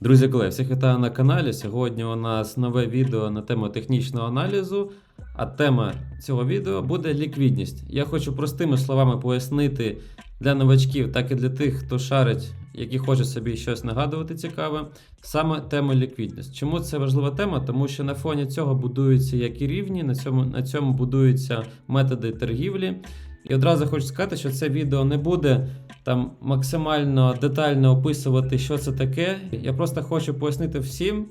Друзі, колеги, всіх вітаю на каналі. Сьогодні у нас нове відео на тему технічного аналізу. А тема цього відео буде ліквідність. Я хочу простими словами пояснити для новачків, так і для тих, хто шарить, які хоче собі щось нагадувати цікаве, саме тему ліквідність. Чому це важлива тема? Тому що на фоні цього будуються як і рівні, на цьому, на цьому будуються методи торгівлі. І одразу хочу сказати, що це відео не буде там максимально детально описувати, що це таке. Я просто хочу пояснити всім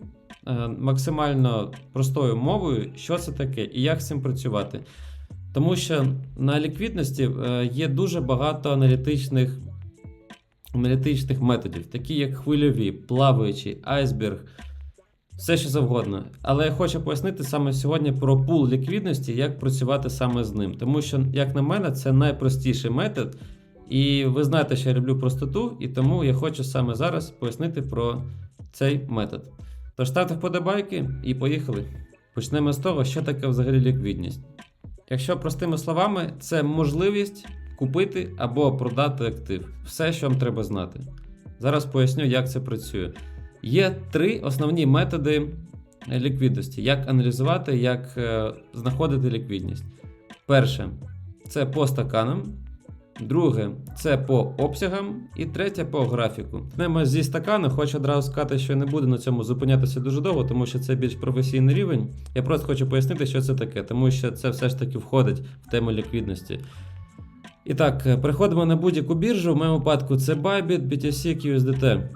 е, максимально простою мовою, що це таке і як з цим працювати. Тому що на ліквідності е, є дуже багато аналітичних, аналітичних методів, такі як хвильові, плаваючі, айсберг, все що завгодно. Але я хочу пояснити саме сьогодні про пул ліквідності, як працювати саме з ним. Тому що, як на мене, це найпростіший метод. І ви знаєте, що я люблю простоту, і тому я хочу саме зараз пояснити про цей метод. Тож ставте вподобайки і поїхали. Почнемо з того, що таке взагалі ліквідність. Якщо простими словами, це можливість купити або продати актив. Все, що вам треба знати. Зараз поясню, як це працює. Є три основні методи ліквідності: як аналізувати, як е, знаходити ліквідність. Перше це по стаканам. Друге це по обсягам, і третє по графіку. Почнемо зі стакану. Хочу одразу сказати, що не буду на цьому зупинятися дуже довго, тому що це більш професійний рівень. Я просто хочу пояснити, що це таке, тому що це все ж таки входить в тему ліквідності. І так, е, переходимо на будь-яку біржу. В моєму випадку це Bybit, BTC, USDT.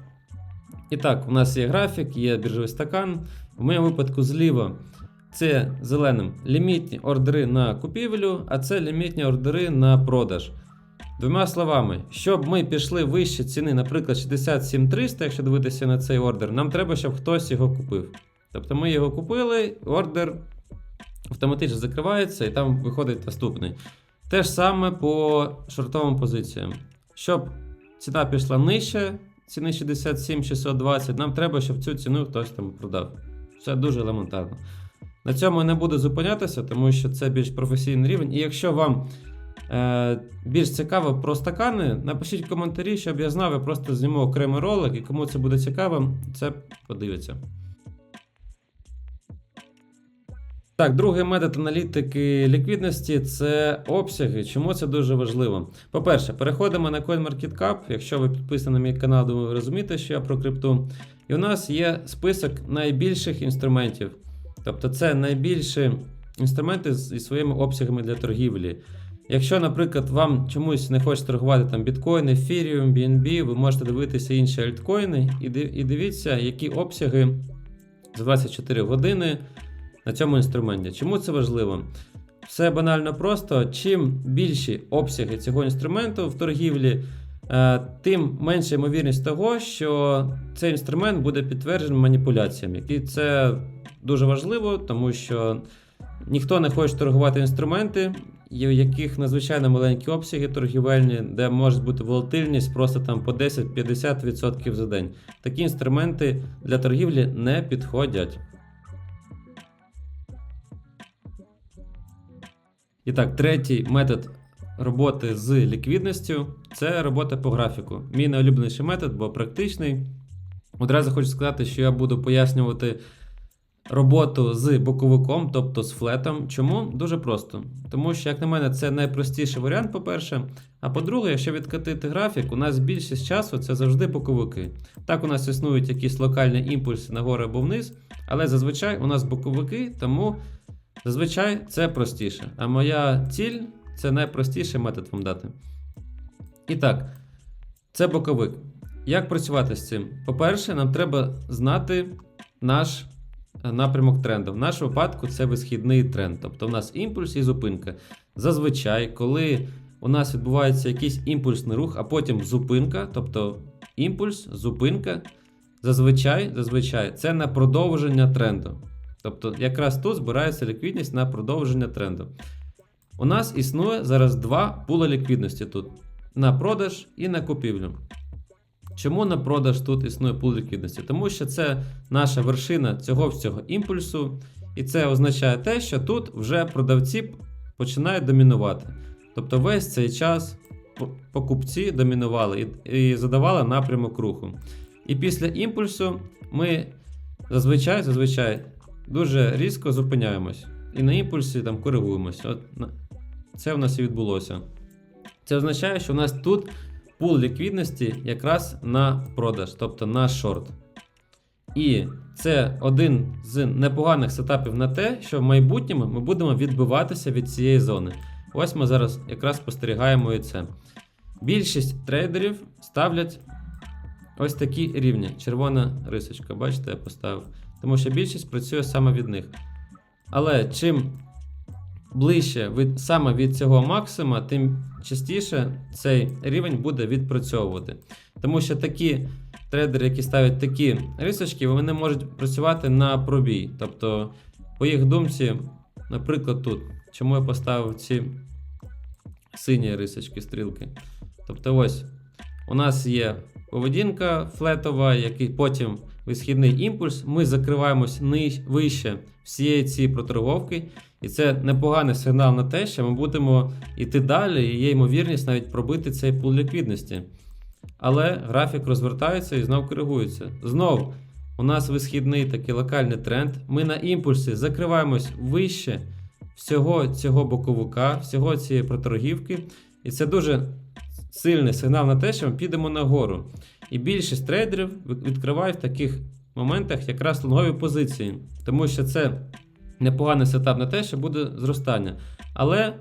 І так, у нас є графік, є біржовий стакан. В моєму випадку зліва це зеленим лімітні ордери на купівлю, а це лімітні ордери на продаж. Двома словами, щоб ми пішли вище ціни, наприклад, 67300, якщо дивитися на цей ордер, нам треба, щоб хтось його купив. Тобто ми його купили, ордер автоматично закривається і там виходить наступний. Те ж саме по шортовим позиціям. Щоб ціна пішла нижче, ціни 67620, нам треба, щоб цю ціну хтось там продав. Це дуже елементарно. На цьому я не буду зупинятися, тому що це більш професійний рівень. І якщо вам більш цікаво про стакани, напишіть коментарі, щоб я знав, я просто зніму окремий ролик, і кому це буде цікаво, це подивиться. Так, другий метод аналітики ліквідності це обсяги. Чому це дуже важливо? По-перше, переходимо на CoinMarketCap. Якщо ви підписані на мій канал, думаю, ви розумієте, що я про крипту. І у нас є список найбільших інструментів. Тобто, це найбільші інструменти зі своїми обсягами для торгівлі. Якщо, наприклад, вам чомусь не хочеться торгувати там біткоін, Ethereum, BNB, ви можете дивитися інші альткоїни і дивіться, які обсяги за 24 години на цьому інструменті. Чому це важливо? Все банально просто. Чим більші обсяги цього інструменту в торгівлі, е, тим менша ймовірність того, що цей інструмент буде підтверджений маніпуляціями. І це дуже важливо, тому що ніхто не хоче торгувати інструменти, є- у яких надзвичайно маленькі обсяги торгівельні, де може бути волатильність просто там по 10-50% за день. Такі інструменти для торгівлі не підходять. І так, третій метод роботи з ліквідністю це робота по графіку. Мій найулюбленіший метод, бо практичний. Одразу хочу сказати, що я буду пояснювати роботу з боковиком, тобто з флетом. Чому? Дуже просто. Тому що, як на мене, це найпростіший варіант, по-перше. А по-друге, якщо відкатити графік, у нас більшість часу це завжди боковики. Так, у нас існують якісь локальні імпульси нагору або вниз, але зазвичай у нас боковики, тому зазвичай це простіше. А моя ціль це найпростіший метод вам дати. І так, це боковик. Як працювати з цим? По-перше, нам треба знати наш напрямок тренду. В нашому випадку це висхідний тренд. Тобто в нас імпульс і зупинка. Зазвичай, коли у нас відбувається якийсь імпульсний рух, а потім зупинка, тобто імпульс, зупинка, зазвичай, зазвичай це на продовження тренду. Тобто, якраз тут збирається ліквідність на продовження тренду. У нас існує зараз два пули ліквідності тут: на продаж і на купівлю. Чому на продаж тут існує пул ліквідності? Тому що це наша вершина цього всього імпульсу, і це означає те, що тут вже продавці починають домінувати. Тобто весь цей час покупці домінували і, задавали напрямок руху. І після імпульсу ми зазвичай, зазвичай дуже різко зупиняємось. І на імпульсі там коригуємося. От це в нас і відбулося. Це означає, що у нас тут пул ліквідності якраз на продаж, тобто на шорт. І це один з непоганих сетапів на те, що в майбутньому ми будемо відбиватися від цієї зони. Ось ми зараз якраз спостерігаємо і це. Більшість трейдерів ставлять ось такі рівні. Червона рисочка, бачите, я поставив. Тому що більшість працює саме від них. Але чим ближче від, саме від цього максима, тим частіше цей рівень буде відпрацьовувати. Тому що такі трейдери, які ставлять такі рисочки, вони можуть працювати на пробій. Тобто, по їх думці, наприклад, тут. Чому я поставив ці сині рисочки, стрілки? Тобто, ось у нас є поведінка флетова, який потім висхідний імпульс. Ми закриваємось ниж, вище всієї цієї проторговки. І це непоганий сигнал на те, що ми будемо йти далі, і є ймовірність навіть пробити цей пул ліквідності. Але графік розвертається і знов коригується. Знов у нас висхідний такий локальний тренд. Ми на імпульсі закриваємось вище всього цього боковика, всього цієї проторгівки. І це дуже сильний сигнал на те, що ми підемо нагору. І більшість трейдерів відкривають в таких моментах якраз лонгові позиції, тому що це непоганий сетап на те, що буде зростання. Але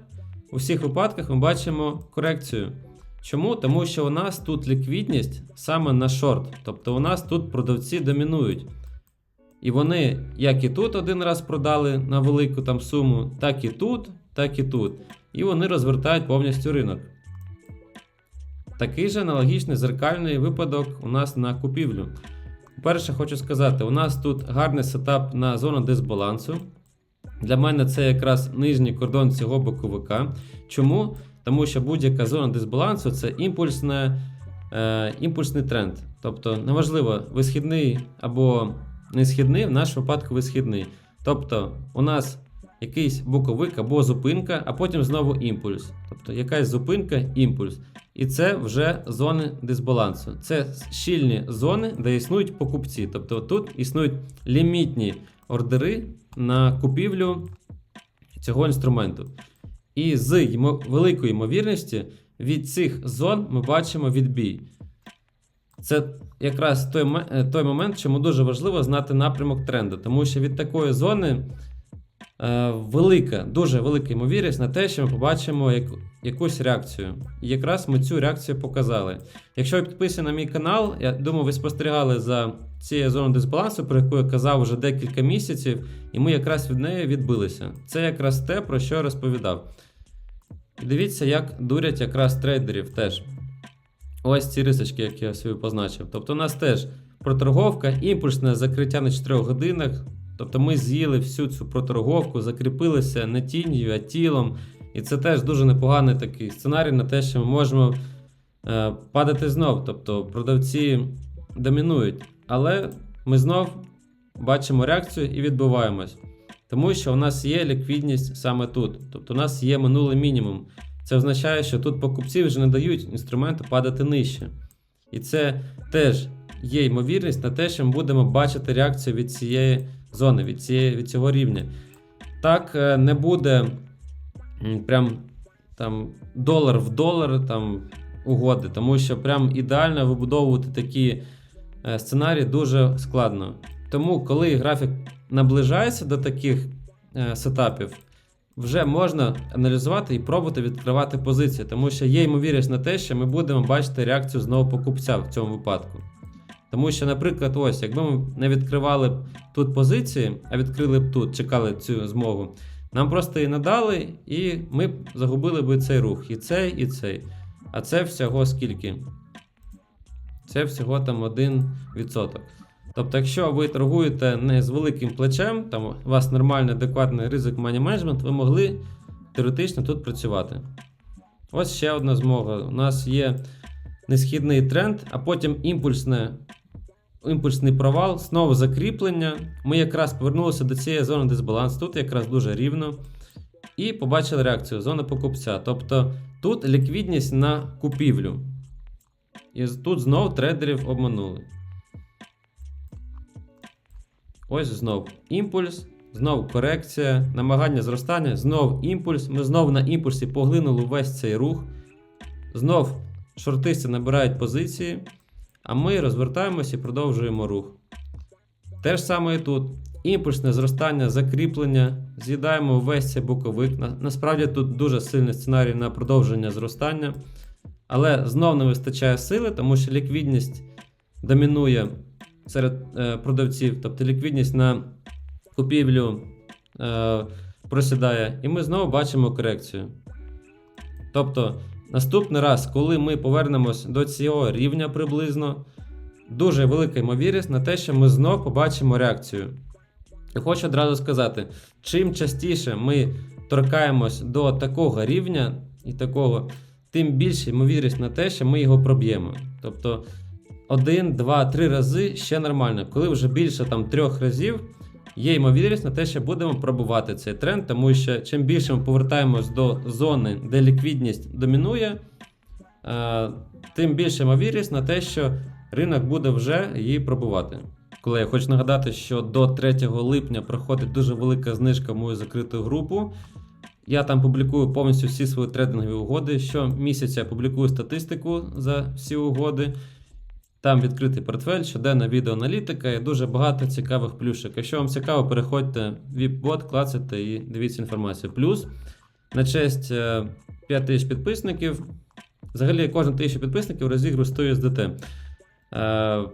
у всіх випадках ми бачимо корекцію. Чому? Тому що у нас тут ліквідність саме на шорт. Тобто у нас тут продавці домінують. І вони, як і тут один раз продали на велику там суму, так і тут, так і тут. І вони розвертають повністю ринок. Такий же аналогічний зеркальний випадок у нас на купівлю. Перше, хочу сказати, у нас тут гарний сетап на зону дисбалансу. Для мене це якраз нижній кордон цього боковика. Чому? Тому що будь-яка зона дисбалансу це імпульсне, е, імпульсний тренд. Тобто, неважливо, висхідний або несхідний, в нашому випадку висхідний. Тобто, у нас якийсь боковик або зупинка, а потім знову імпульс. Тобто, якась зупинка, імпульс. І це вже зони дисбалансу. Це щільні зони, де існують покупці. Тобто тут існують лімітні ордери на купівлю цього інструменту. І з ймо- великою ймовірністю від цих зон ми бачимо відбій. Це якраз той, е, той момент, чому дуже важливо знати напрямок тренду, тому що від такої зони велика, дуже велика ймовірність на те, що ми побачимо яку- якусь реакцію. І якраз ми цю реакцію показали. Якщо ви підписані на мій канал, я думаю, ви спостерігали за цією зоною дисбалансу, про яку я казав вже декілька місяців, і ми якраз від неї відбилися. Це якраз те, про що я розповідав. І дивіться, як дурять якраз трейдерів теж. Ось ці рисочки, які я собі позначив. Тобто, у нас теж проторговка, імпульсне закриття на 4 годинах. Тобто ми з'їли всю цю проторговку, закріпилися не тінню, а тілом. І це теж дуже непоганий такий сценарій на те, що ми можемо е, падати знов. Тобто продавці домінують. Але ми знов бачимо реакцію і відбуваємось. Тому що у нас є ліквідність саме тут. Тобто у нас є минулий мінімум. Це означає, що тут покупці вже не дають інструменту падати нижче. І це теж є ймовірність на те, що ми будемо бачити реакцію від цієї зони, від, цієї, від цього рівня. Так е, не буде прям там долар в долар там, угоди, тому що прям ідеально вибудовувати такі е, сценарії дуже складно. Тому, коли графік наближається до таких е, сетапів, вже можна аналізувати і пробувати відкривати позиції, тому що є ймовірність на те, що ми будемо бачити реакцію знову покупця в цьому випадку. Тому що, наприклад, ось, якби ми не відкривали б тут позиції, а відкрили б тут, чекали цю змогу, нам просто її надали, і ми б загубили б цей рух. І цей, і цей. А це всього скільки? Це всього там 1%. Тобто, якщо ви торгуєте не з великим плечем, там у вас нормальний адекватний ризик management, ви могли теоретично тут працювати. Ось ще одна змога. У нас є несхідний тренд, а потім імпульсне, імпульсний провал, знову закріплення. Ми якраз повернулися до цієї зони дисбалансу, тут якраз дуже рівно. І побачили реакцію зони покупця. Тобто тут ліквідність на купівлю. І тут знову трейдерів обманули. Ось знов імпульс, знов корекція, намагання зростання, знов імпульс. Ми знов на імпульсі поглинули весь цей рух. Знов шортисти набирають позиції, а ми розвертаємося і продовжуємо рух. Те ж саме і тут. Імпульсне зростання, закріплення, з'їдаємо весь цей боковик. На- Насправді тут дуже сильний сценарій на продовження зростання. Але знов не вистачає сили, тому що ліквідність домінує серед е, продавців, тобто ліквідність на купівлю е, просідає, і ми знову бачимо корекцію. Тобто, наступний раз, коли ми повернемось до цього рівня приблизно, дуже велика ймовірність на те, що ми знов побачимо реакцію. І хочу одразу сказати: чим частіше ми торкаємось до такого рівня і такого, тим більше ймовірність на те, що ми його проб'ємо. Тобто один, два, три рази ще нормально. Коли вже більше там трьох разів, є ймовірність на те, що будемо пробувати цей тренд, тому що чим більше ми повертаємось до зони, де ліквідність домінує, е, тим більше ймовірність на те, що ринок буде вже її пробувати. Коли я хочу нагадати, що до 3 липня проходить дуже велика знижка в мою закриту групу. Я там публікую повністю всі свої трейдингові угоди. Щомісяця публікую статистику за всі угоди. Там відкритий портфель, щоденна відеоаналітика і дуже багато цікавих плюшок. Якщо вам цікаво, переходьте в VIP-бот, клацайте і дивіться інформацію. Плюс на честь е, 5 тисяч підписників. Взагалі, кожен тисяча підписників розіграю 100 USDT. Е,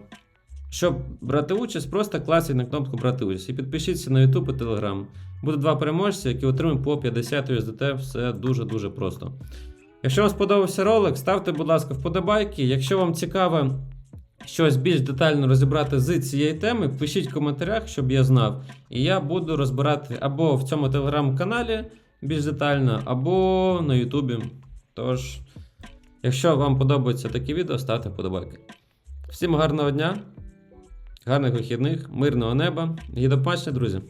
щоб брати участь, просто клацайте на кнопку брати участь і підпишіться на YouTube і Telegram. Буде два переможці, які отримують по 50 USDT. Все дуже-дуже просто. Якщо вам сподобався ролик, ставте, будь ласка, вподобайки. Якщо вам цікаво щось більш детально розібрати з цієї теми, пишіть в коментарях, щоб я знав. І я буду розбирати або в цьому телеграм-каналі більш детально, або на Ютубі. Тож, якщо вам подобаються такі відео, ставте вподобайки. Всім гарного дня, гарних вихідних, мирного неба і до друзі!